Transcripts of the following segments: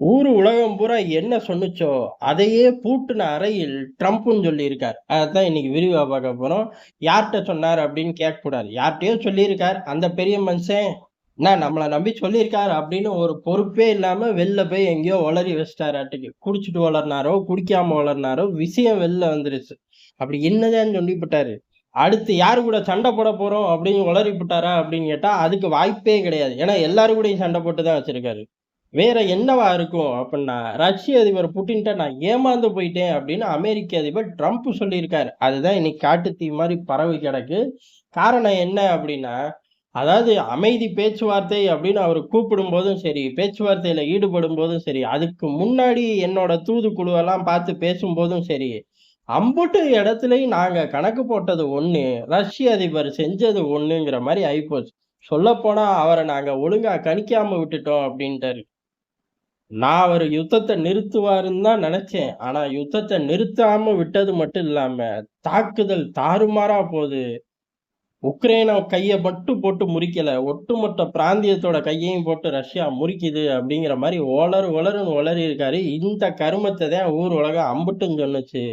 ஊர் உலகம் பூரா என்ன சொன்னுச்சோ அதையே பூட்டின அறையில் ட்ரம்ப்னு சொல்லியிருக்கார். அதான் இன்னைக்கு விரிவாக பார்க்க போகிறோம் யார்கிட்ட சொன்னார் அப்படின்னு கேட்கக்கூடாது. யார்கிட்டயோ சொல்லியிருக்கார். அந்த பெரிய மனுஷன் என்ன நம்மளை நம்பி சொல்லியிருக்காரு அப்படின்னு ஒரு பொறுப்பே இல்லாமல் வெளில போய் எங்கேயோ உளறி வச்சிட்டாராட்டுக்கு குடிச்சிட்டு வளர்னாரோ குடிக்காம வளர்னாரோ விஷயம் வெளில வந்துருச்சு. அப்படி என்னதான் சொல்லிவிட்டாரு. அடுத்து யார் கூட சண்டை போட போகிறோம் அப்படின்னு உளறிவிட்டாரா அப்படின்னு கேட்டால் அதுக்கு வாய்ப்பே கிடையாது. ஏன்னா எல்லாரும் கூடயும் சண்டை போட்டு தான் வச்சுருக்காரு. வேற என்னவா இருக்கும் அப்படின்னா ரஷ்ய அதிபர் புட்டின்ட்ட நான் ஏமாந்து போயிட்டேன் அப்படின்னு அமெரிக்க அதிபர் ட்ரம்ப் சொல்லியிருக்காரு. அதுதான் இன்னைக்கு காட்டுத்தீ மாதிரி பரவி கிடக்கு. காரணம் என்ன அப்படின்னா அதாவது அமைதி பேச்சுவார்த்தை அப்படின்னு அவர் கூப்பிடும் போதும் சரி பேச்சுவார்த்தையில ஈடுபடும் போதும் சரி அதுக்கு முன்னாடி என்னோட தூதுக்குழுவெல்லாம் பார்த்து பேசும்போதும் சரி அம்புட்டு இடத்துலயும் நாங்க கணக்கு போட்டது ஒண்ணு ரஷ்ய அதிபர் செஞ்சது ஒண்ணுங்கிற மாதிரி ஆயிப்போச்சு. சொல்லப்போனால் அவரை நாங்க ஒழுங்கா கணிக்காம விட்டுட்டோம் அப்படின்ட்டாரு. நான் அவர் யுத்தத்தை நிறுத்துவாருன்னு தான் நினைச்சேன். ஆனா யுத்தத்தை நிறுத்தாம விட்டது மட்டும் இல்லாம தாக்குதல் தாறுமாறா போகுது. உக்ரைனை கையை மட்டும் போட்டு முறிக்கல. ஒட்டுமொத்த பிராந்தியத்தோட கையையும் போட்டு ரஷ்யா முறிக்குது அப்படிங்கிற மாதிரி ஒளரு ஒளருன்னு ஒளறி இருக்காரு. இந்த கருமத்தை தான் ஊர் உலகம் அம்புட்டுன்னு சொன்னுச்சு.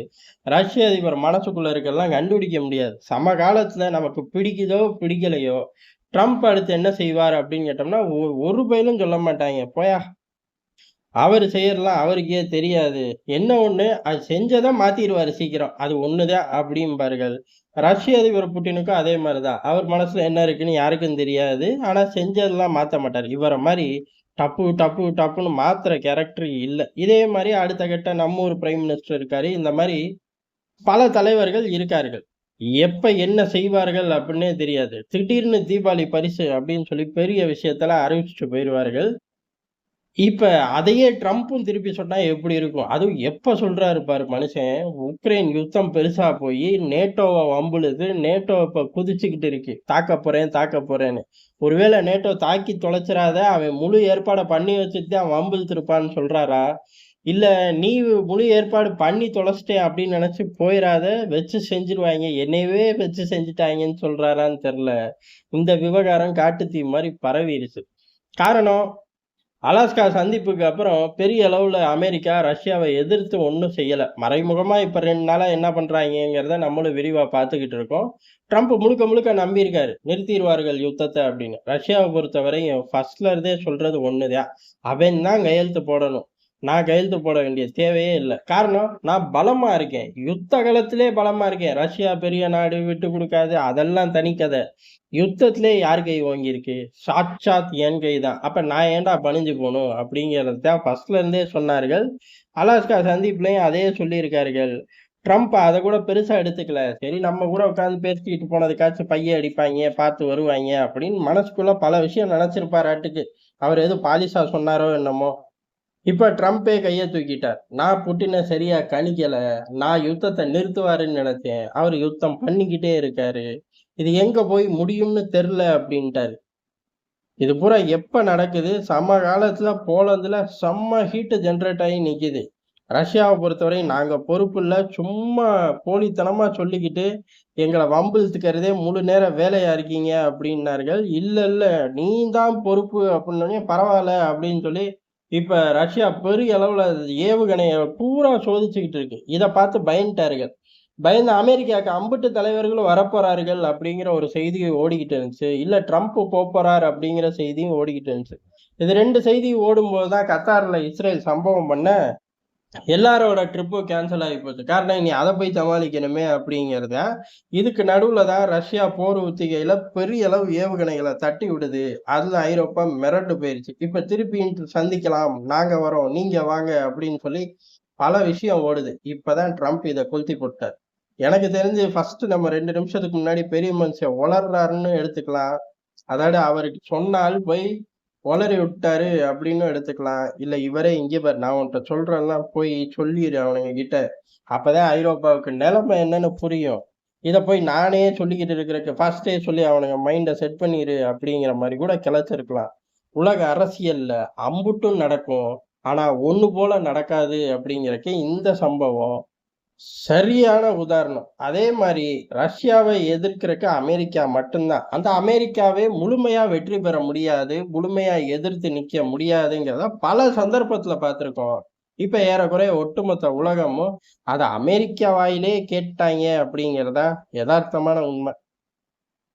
ரஷ்ய அதிபர் மனசுக்குள்ள இருக்கெல்லாம் கண்டுபிடிக்க முடியாது. சம காலத்துல நமக்கு பிடிக்குதோ பிடிக்கலையோ ட்ரம்ப் அடுத்து என்ன செய்வார் அப்படின்னு கேட்டோம்னா ஒரு பயிலும் சொல்ல மாட்டாங்க. போயா அவர் செய்யறலாம் அவருக்கே தெரியாது. என்ன ஒன்று அது செஞ்சதை மாற்றிடுவார் சீக்கிரம். அது ஒண்ணுதான் அப்படிம்பார்கள். ரஷ்ய அதிபர் புட்டினுக்கும் அதே மாதிரி தான் அவர் மனசில் என்ன இருக்குன்னு யாருக்கும் தெரியாது. ஆனால் செஞ்சதெல்லாம் மாற்ற மாட்டார். இவரை மாதிரி டப்பு டப்பு டப்புன்னு மாத்துற கேரக்டர் இல்லை. இதே மாதிரி அடுத்த கட்ட நம்ம ஒரு பிரைம் மினிஸ்டர் இருக்காரு. இந்த மாதிரி பல தலைவர்கள் இருக்கார்கள். எப்ப என்ன செய்வார்கள் அப்படின்னே தெரியாது. திடீர்னு தீபாவளி பரிசு அப்படின்னு சொல்லி பெரிய விஷயத்தெல்லாம் அறிவிச்சுட்டு போயிடுவார்கள். இப்போ அதையே ட்ரம்ப்பும் திருப்பி சொன்னால் எப்படி இருக்கும்? அதுவும் எப்போ சொல்கிறாரு பாரு மனுஷன் உக்ரைன் யுத்தம் பெருசாக போய் நேட்டோவை வம்புழுது நேட்டோ இப்போ குதிச்சுக்கிட்டு இருக்கு. தாக்க போகிறேன் தாக்க போகிறேன்னு ஒருவேளை நேட்டோ தாக்கி தொலைச்சிடாத அவன் முழு ஏற்பாடை பண்ணி வச்சுட்டு தான் வம்புழுத்திருப்பான்னு சொல்றாரா? இல்லை நீ முழு ஏற்பாடு பண்ணி தொலைச்சிட்டேன் அப்படின்னு நினச்சி போயிடாத வச்சு செஞ்சிருவாங்க. என்னையவே வச்சு செஞ்சுட்டாங்கன்னு சொல்றாரான்னு தெரில இந்த விவகாரம் காட்டுத்தீ மாதிரி பரவிடுச்சு காரணம் அலாஸ்கா சந்திப்புக்கு அப்புறம் பெரிய அளவில் அமெரிக்கா ரஷ்யாவை எதிர்த்து ஒன்றும் செய்யலை. மறைமுகமாக இப்போ ரெண்டு நாளாக என்ன பண்ணுறாங்கிறத நம்மளும் விரிவாக பார்த்துக்கிட்டு இருக்கோம். ட்ரம்ப் முழுக்க முழுக்க நம்பியிருக்காரு. நிறுத்திடுவார்கள் யுத்தத்தை அப்படின்னு. ரஷ்யாவை பொறுத்தவரையும் ஃபர்ஸ்ட்ல இருந்தே ஒன்று தான் அவன் தான் கையெழுத்து போடணும். நான் கையெழுத்து போட வேண்டிய தேவையே இல்லை. காரணம் நான் பலமா இருக்கேன். யுத்த காலத்திலே பலமா இருக்கேன். ரஷ்யா பெரிய நாடு விட்டு கொடுக்காது. அதெல்லாம் தனிக்கதை யுத்தத்திலே யார் கை வாங்கியிருக்கு? சாட்சாத் என் கை தான். அப்ப நான் ஏன்டா பணிஞ்சு போகணும்? அப்படிங்கறது தான் ஃபர்ஸ்ட்ல இருந்தே சொன்னார்கள். அலாஸ்கா சந்திப்புலையும் அதே சொல்லியிருக்கார்கள். ட்ரம்ப் அதை கூட பெருசா எடுத்துக்கல. சரி நம்ம கூட உட்காந்து பேசிக்கிட்டு போனதுக்காச்சும் பைய அடிப்பாங்க பார்த்து வருவாங்க அப்படின்னு மனசுக்குள்ள பல விஷயம் நினைச்சிருப்பாராட்டுக்கு அவர் எதுவும் பாலிசா சொன்னாரோ என்னமோ. இப்போ ட்ரம்ப்பே கையை தூக்கிட்டார். நான் புட்டின சரியா கணிக்கலை. நான் யுத்தத்தை நிறுத்துவாருன்னு நினைச்சேன். அவர் யுத்தம் பண்ணிக்கிட்டே இருக்காரு. இது எங்க போய் முடியும்னு தெரில அப்படின்ட்டாரு. இது பூரா எப்போ நடக்குது? சம காலத்தில் போலந்தில் செம்ம ஹீட்டு ஜென்ரேட் ஆகி நிற்கிது ரஷ்யாவை பொறுத்தவரை நாங்கள் பொறுப்பு இல்லை. சும்மா போலித்தனமாக சொல்லிக்கிட்டு எங்களை வம்பிழுத்துக்கிறதே முழு நேரம் வேலையாக இருக்கீங்க அப்படின்னார்கள். இல்லை இல்லை நீ தான் பொறுப்பு அப்படின்னே பரவாயில்ல அப்படின்னு சொல்லி இப்ப ரஷ்யா பெரிய அளவுல ஏவுகணையை பூரா சோதிச்சுக்கிட்டு இருக்கு. இதை பார்த்து பயந்துட்டார்கள். பயந்து அமெரிக்காவுக்கு அம்புட்டு தலைவர்களும் வரப்போறார்கள் அப்படிங்கிற ஒரு செய்தி ஓடிக்கிட்டு இருந்துச்சு. இல்ல ட்ரம்ப் போறார் அப்படிங்கிற செய்தியும் ஓடிக்கிட்டு இருந்துச்சு. இது ரெண்டு செய்தி ஓடும்போது தான் கத்தாரில் இஸ்ரேல் சம்பவம் பண்ண எல்லாரோட ட்ரிப்பும் கேன்சல் ஆகி போச்சு. காரணம் நீ அதை போய் சமாளிக்கணுமே அப்படிங்கிறத இதுக்கு நடுவில் தான் ரஷ்யா போர் ஒத்திகையில் பெரிய அளவு ஏவுகணைகளை தட்டி விடுது. அதில் ஐரோப்பா மிரண்டு போயிருச்சு. இப்போ திருப்பி சந்திக்கலாம். நாங்கள் வரோம். நீங்கள் வாங்க அப்படின்னு சொல்லி பல விஷயம் ஓடுது. இப்போதான் ட்ரம்ப் இதை கொளுத்தி போட்டார். எனக்கு தெரிஞ்சு ஃபர்ஸ்ட் நம்ம ரெண்டு நிமிஷத்துக்கு முன்னாடி பெரிய மனுஷன் வளர்றாருன்னு எடுத்துக்கலாம். அதாவது அவருக்கு சொன்னால் போய் உளறி விட்டாரு அப்படின்னு எடுத்துக்கலாம். இல்ல இவரே இங்கே பாரு நான் உன்கிட்ட சொல்கிறேன்னா போய் சொல்லிடு அவனுங்க கிட்ட அப்பதான் ஐரோப்பாவுக்கு நிலைமை என்னன்னு புரியும். இதை போய் நானே சொல்லிக்கிட்டு இருக்கிறக்கு ஃபர்ஸ்டே சொல்லி அவனுங்க மைண்டை செட் பண்ணிடு அப்படிங்கிற மாதிரி கூட கிளச்சிருக்கலாம். உலக அரசியல்ல அம்புட்டும் நடக்கும். ஆனா ஒன்று போல நடக்காது அப்படிங்கிறக்கு இந்த சம்பவம் சரியான உதாரணம். அதே மாதிரி ரஷ்யாவை எதிர்க்கிறக்கு அமெரிக்கா மட்டும்தான். அந்த அமெரிக்காவே முழுமையா வெற்றி பெற முடியாது. முழுமையா எதிர்த்து நிக்க முடியாதுங்கிறத பல சந்தர்ப்பத்துல பார்த்துருக்கோம் இப்ப ஏறக்குறைய ஒட்டுமொத்த உலகமும் அதை அமெரிக்கா வாயிலே கேட்டாங்க அப்படிங்கிறது தான் எதார்த்தமான உண்மை.